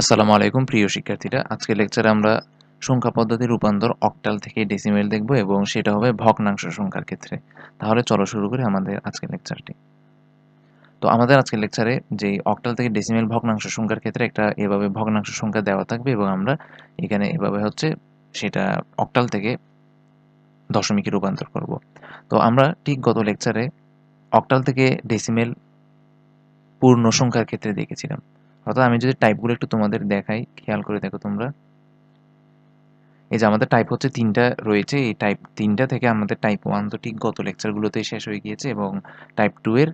আসসালামু আলাইকুম, প্রিয় শিক্ষার্থীরা। আজকের লেকচারে আমরা সংখ্যা পদ্ধতির রূপান্তর অক্টাল থেকে ডেসিমেল দেখব এবং সেটা হবে ভগ্নাংশ সংখ্যার ক্ষেত্রে। তাহলে চলো শুরু করি আমাদের আজকের লেকচারটি তো আমাদের আজকের লেকচারে যে অক্টাল থেকে ডেসিমেল ভগ্নাংশ সংখ্যার ক্ষেত্রে একটা এভাবে ভগ্নাংশ সংখ্যা দেওয়া থাকবে এবং আমরা এখানে এভাবে হচ্ছে সেটা অক্টাল থেকে দশমিকে রূপান্তর করব। তো আমরা ঠিক গত লেকচারে অক্টাল থেকে ডেসিমেল পূর্ণ সংখ্যার ক্ষেত্রে দেখেছিলাম। অর্থাৎ আমি যদি টাইপগুলো একটু তোমাদের দেখাই, খেয়াল করে দেখো তোমরা। এই যে আমাদের টাইপ হচ্ছে তিনটা রয়েছে, এই টাইপ তিনটা থেকে আমাদের টাইপ ওয়ান তো ঠিক গত লেকচারগুলোতে শেষ হয়ে গিয়েছে এবং টাইপ টু এর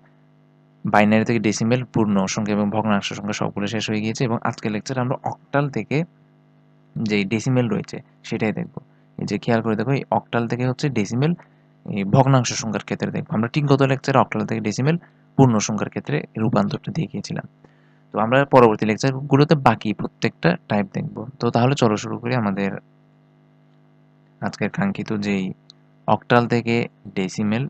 বাইনারি থেকে ডেসিমেল পূর্ণ সংখ্যা এবং ভগ্নাংশ সংখ্যা সবগুলো শেষ হয়ে গিয়েছে এবং আজকের লেকচার আমরা অক্টাল থেকে যে ডেসিমেল রয়েছে সেটাই দেখব। এই যে খেয়াল করে দেখো, এই অক্টাল থেকে হচ্ছে ডেসিমেল এই ভগ্নাংশ সংখ্যার ক্ষেত্রে দেখব। আমরা ঠিক গত লেকচারে অক্টাল থেকে ডেসিমেল পূর্ণ সংখ্যার ক্ষেত্রে রূপান্তরটা দেখিয়েছিলাম। তো আমরা পরবর্তী লেকচারগুলোতে বাকি প্রত্যেকটা টাইপ দেখব। তো তাহলে চলো শুরু করি আমাদের আজকের কাঙ্ক্ষিত যেই অক্টাল থেকে ডেসিমেল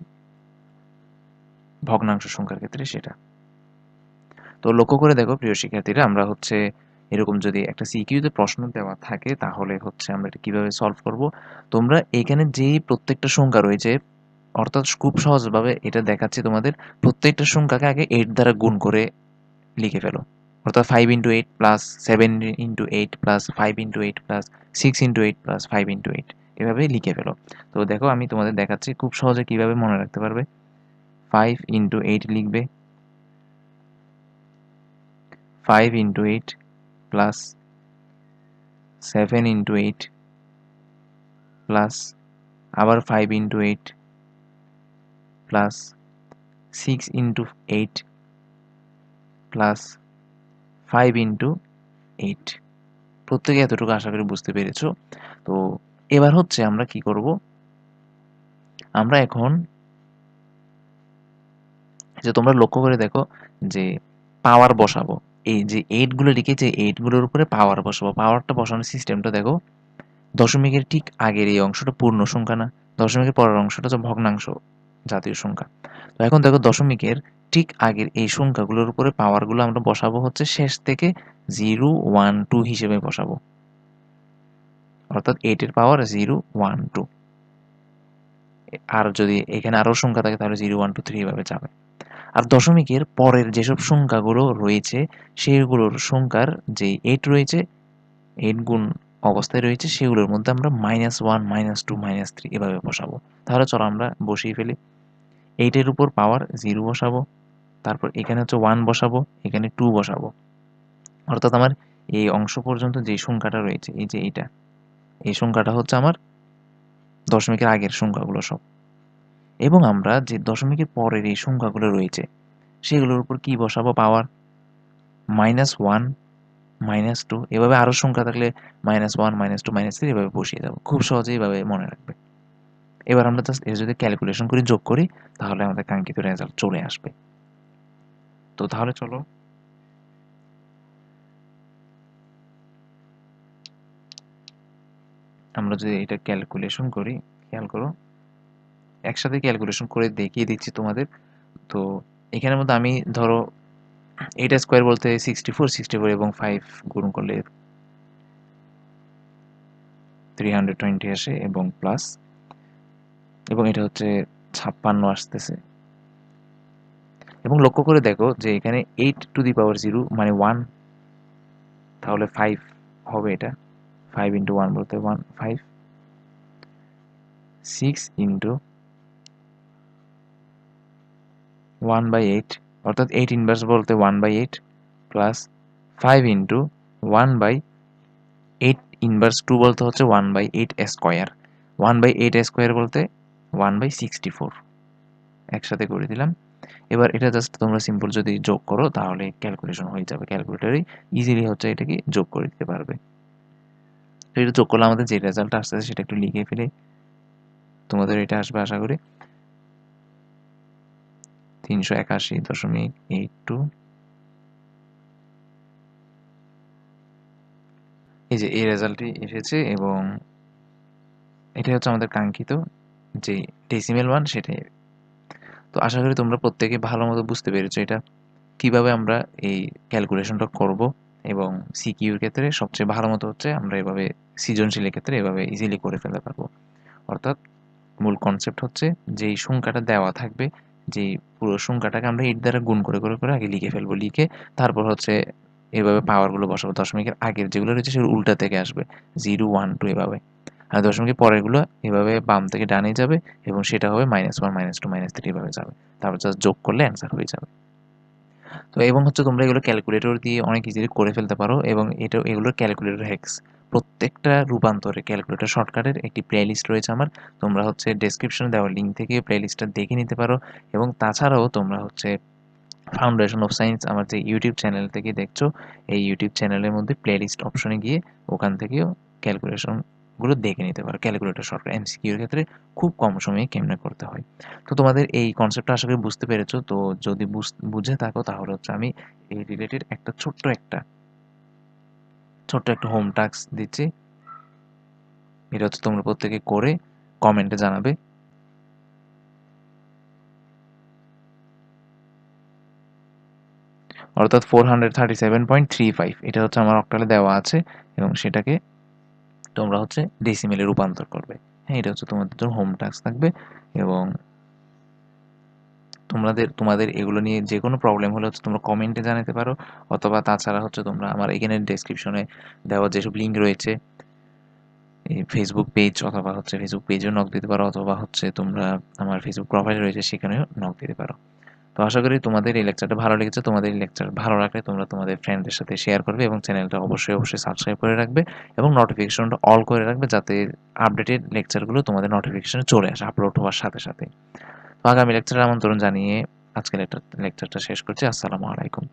ভগ্নাংশ সংখ্যার ক্ষেত্রে সেটা। তো লক্ষ্য করে দেখো প্রিয় শিক্ষার্থীরা, আমরা হচ্ছে এরকম যদি একটা সিকিউতে প্রশ্ন দেওয়া থাকে, তাহলে হচ্ছে আমরা এটা কীভাবে সলভ করব? তোমরা এখানে যেই প্রত্যেকটা সংখ্যা রয়েছে, অর্থাৎ খুব সহজভাবে এটা দেখাচ্ছি তোমাদের, প্রত্যেকটা সংখ্যাকে আগে এইট দ্বারা গুণ করে লিখে ফেলো। অর্থাৎ five into eight plus seven into eight plus five into eight plus six into eight plus five into eight এভাবে লিখে ফেলো তো দেখো আমি তোমাদের দেখাচ্ছি খুব সহজে কীভাবে মনে রাখতে পারবে ফাইভ ইন্টু এইট লিখবে five into eight plus seven into eight plus আবার five into eight plus six into eight plus five into eight. প্রত্যেকে এতটুকু আশা করি বুঝতে পেরেছ। তো এবার হচ্ছে আমরা কি করব? আমরা এখন যে তোমরা লক্ষ্য করে দেখো যে পাওয়ার বসাবো। এই যে এইটগুলো লিখেছে এইটগুলোর উপরে পাওয়ার বসাবো। পাওয়ারটা বসানোর সিস্টেমটা দেখো। দশমিকের ঠিক আগের এই অংশটা পূর্ণ সংখ্যা না। দশমিকের পরের অংশটা হচ্ছে ভগ্নাংশ জাতীয় সংখ্যা। তো এখন দেখো দশমিকের ঠিক আগের এই সংখ্যাগুলোর উপরে পাওয়ারগুলো আমরা বসাবো হচ্ছে শেষ থেকে জিরো ওয়ান টু হিসেবে বসাবো। অর্থাৎ এইটের পাওয়ার জিরো ওয়ান টু আর যদি এখানে আরও সংখ্যা থাকে তাহলে জিরো ওয়ান টু থ্রি এভাবে যাবে। আর দশমিকের পরের যেসব সংখ্যাগুলো রয়েছে সেগুলোর সংখ্যার যে এইট রয়েছে এইট গুণ অবস্থায় রয়েছে সেগুলোর মধ্যে আমরা minus one minus two minus three এভাবে বসাবো। তাহলে চলো আমরা বসিয়ে ফেলি। এইটের উপর পাওয়ার জিরো বসাবো। তারপর এখানে হচ্ছে ওয়ান বসাবো, এখানে টু বসাবো। অর্থাৎ আমার এই অংশ পর্যন্ত যে সংখ্যাটা রয়েছে, এই যে এইটা, এই সংখ্যাটা হচ্ছে আমার দশমিকের আগের সংখ্যাগুলো সব। এবং আমরা যে দশমিকের পরের এই সংখ্যাগুলো রয়েছে, সেগুলোর উপর কি বসাবো? Power minus one minus two এভাবে আরও সংখ্যা থাকলে minus one minus two minus three এভাবে বসিয়ে যাব খুব সহজেই এভাবে মনে রাখবে এবার আমরা জাস্ট এর যদি ক্যালকুলেশন করে, যোগ করি, তাহলে আমাদের কাঙ্ক্ষিত রেজাল্ট চলে আসবে। তো তাহলে চলো। আমরা যদি এটা ক্যালকুলেশন করি, খেয়াল করো, একসাথে ক্যালকুলেশন করে দেখিয়ে দিচ্ছি তোমাদের। তো এখানের মধ্যে আমি ধরো এইটা স্কোয়ার বলতে সিক্সটি ফোর সিক্সটি ফোর এবং ফাইভ গুণ করলে থ্রি হান্ড্রেড টোয়েন্টি আসে এবং প্লাস এবং এটা হচ্ছে ছাপ্পান্ন আসতেছে। এবং লক্ষ্য করে দেখো যে এখানে eight to the power zero মানে ওয়ান তাহলে ফাইভ হবে এটা। ফাইভ ইন্টু ওয়ান বলতে one five six into one by eight অর্থাৎ এইট ইনভার্স বলতে one by eight plus five into one by eight inverse two বলতে হচ্ছে one by eight square one by eight square বলতে one by sixty four একসাথে করে দিলাম। এবার এটা জাস্ট তোমরা সিম্পল যদি যোগ করো, তাহলে ক্যালকুলেশন হয়ে যাবে। ক্যালকুলেটারে ইজিলি হচ্ছে এটাকে যোগ করে দিতে পারবে। এটা যোগ করলে আমাদের যে রেজাল্ট আসতেছে সেটা একটু লিখে ফেলে তোমাদের এটা আসবে আশা করি। তিনশো একাশি দশমিক এইট টু এই যে এই রেজাল্টটি এসেছে এবং এটাই হচ্ছে আমাদের কাঙ্ক্ষিত যে ডেসিমেল ওয়ান সেটাই। তো আশা করি তোমরা প্রত্যেকে ভালো মতো বুঝতে পেরেছ এটা। কীভাবে আমরা এই ক্যালকুলেশনটা করব এবং সিকিউর ক্ষেত্রে সবচেয়ে ভালো মতো হচ্ছে আমরা এভাবে সৃজনশীলের ক্ষেত্রে এভাবে ইজিলি করে ফেলতে পারব। অর্থাৎ মূল কনসেপ্ট হচ্ছে যেই সংখ্যাটা দেওয়া থাকবে, যেই পুরো সংখ্যাটাকে আমরা এইট দ্বারা গুণ করে করে করে আগে লিখে ফেলব, লিখে তারপর হচ্ছে এভাবে পাওয়ারগুলো বসাবো। দশমিকের আগের যেগুলো রয়েছে সেগুলো উল্টা থেকে আসবে। জিরো ওয়ান টু এভাবে। আর দশমিকের পরেরগুলো এভাবে বাম থেকে ডানে যাবে এবং সেটা হবে minus one minus two minus three এভাবে যাবে। তারপর জাস্ট যোগ করলে অ্যান্সার হয়ে যাবে। তো এবং হচ্ছে তোমরা এগুলো ক্যালকুলেটর দিয়ে অনেক ইজিলি করে ফেলতে পারো এবং এটা এগুলোর ক্যালকুলেটর হ্যাক্স প্রত্যেকটা রূপান্তরে ক্যালকুলেটর শর্টকাটের একটি প্লেলিস্ট রয়েছে আমার। তোমরা হচ্ছে ডেসক্রিপশনে দেওয়া লিঙ্ক থেকে প্লেলিস্টটা দেখে নিতে পারো এবং তাছাড়াও তোমরা হচ্ছে ফাউন্ডেশন অফ সায়েন্স আমার যে ইউটিউব চ্যানেল থেকে দেখছ, এই ইউটিউব চ্যানেলের মধ্যে প্লেলিস্ট অপশনে গিয়ে ওখান থেকেও ক্যালকুলেশন গুলো দেখে নিতে পারো। ক্যালকুলেটর শর্টকাট এমসিকিউর ক্ষেত্রে খুব কম সময়ে কেমনে করতে হয়। তো তোমাদের এই কনসেপ্টটা আশা করি বুঝতে পেরেছ। তো যদি বুঝে থাকো তাহলে হচ্ছে আমি এই রিলেটেড একটা ছোট্ট একটা ছোট্ট একটা হোম টাস্ক দিচ্ছি। এটা হচ্ছে তোমরা প্রত্যেকে করে কমেন্টে জানাবে। অর্থাৎ four hundred thirty seven point three five এটা হচ্ছে আমার অক্টালে দেওয়া আছে এবং সেটাকে তোমরা হচ্ছে ডেসিমেলে রূপান্তর করবে। হ্যাঁ এটা হচ্ছে তোমাদের হোম টাস্ক থাকবে এবং তোমাদের তোমাদের এগুলো নিয়ে যে কোনো প্রবলেম হলে হচ্ছে তোমরা কমেন্টে জানাতে পারো অথবা তাছাড়া হচ্ছে তোমরা আমার এখানে ডেসক্রিপশনে দেওয়া যেসব লিঙ্ক রয়েছে ফেসবুক পেজ অথবা হচ্ছে ফেসবুক পেজেও নক দিতে পারো অথবা হচ্ছে তোমরা আমার ফেসবুক প্রোফাইল রয়েছে সেখানেও নক দিতে পারো। তো আশা করি তোমাদের এই লেকচারটা ভালো লেগেছে। তোমাদের এই লেকচার ভালো রাখলে তোমরা তোমাদের ফ্রেন্ডদের সাথে শেয়ার করবে এবং চ্যানেলটা অবশ্যই অবশ্যই সাবস্ক্রাইব করে রাখবে এবং নোটিফিকেশনটা অল করে রাখবে যাতে আপডেটেড লেকচারগুলো তোমাদের নোটিফিকেশনে চলে আসে আপলোড হওয়ার সাথে সাথে। তো আগামী লেকচারের আমন্ত্রণ জানিয়ে আজকে লেকচারটা শেষ করছি। আসসালামু আলাইকুম।